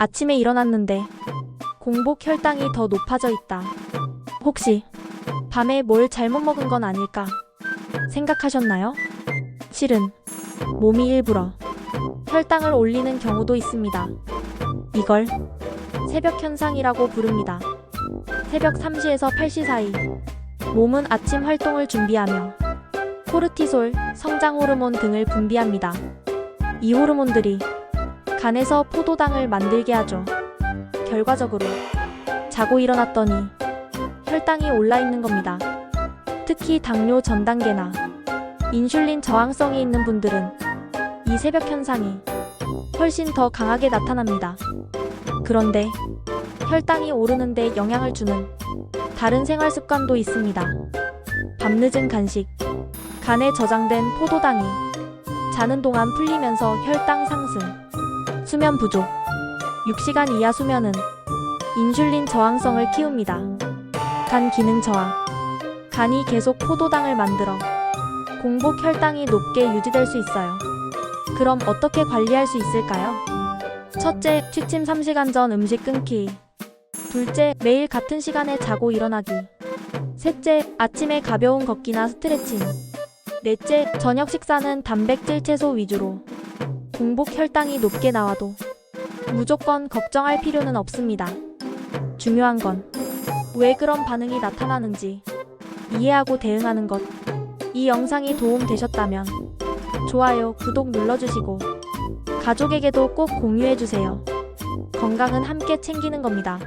아침에 일어났는데 공복 혈당이 더 높아져 있다. 혹시 밤에 뭘 잘못 먹은 건 아닐까 생각하셨나요? 실은 몸이 일부러 혈당을 올리는 경우도 있습니다. 이걸 새벽 현상이라고 부릅니다. 새벽 3시에서 8시 사이 몸은 아침 활동을 준비하며 코르티솔, 성장 호르몬 등을 분비합니다. 이 호르몬들이 간에서 포도당을 만들게 하죠. 결과적으로 자고 일어났더니 혈당이 올라 있는 겁니다. 특히 당뇨 전 단계나 인슐린 저항성이 있는 분들은 이 새벽 현상이 훨씬 더 강하게 나타납니다. 그런데 혈당이 오르는데 영향을 주는 다른 생활 습관도 있습니다. 밤늦은 간식, 간에 저장된 포도당이 자는 동안 풀리면서 혈당 상승, 수면 부족, 6시간 이하 수면은 인슐린 저항성을 키웁니다. 간 기능 저하, 간이 계속 포도당을 만들어 공복 혈당이 높게 유지될 수 있어요. 그럼 어떻게 관리할 수 있을까요? 첫째, 취침 3시간 전 음식 끊기. 둘째, 매일 같은 시간에 자고 일어나기. 셋째, 아침에 가벼운 걷기나 스트레칭. 넷째, 저녁 식사는 단백질 채소 위주로. 공복 혈당이 높게 나와도 무조건 걱정할 필요는 없습니다. 중요한 건 왜 그런 반응이 나타나는지 이해하고 대응하는 것. 이 영상이 도움 되셨다면 좋아요, 구독 눌러주시고 가족에게도 꼭 공유해주세요. 건강은 함께 챙기는 겁니다.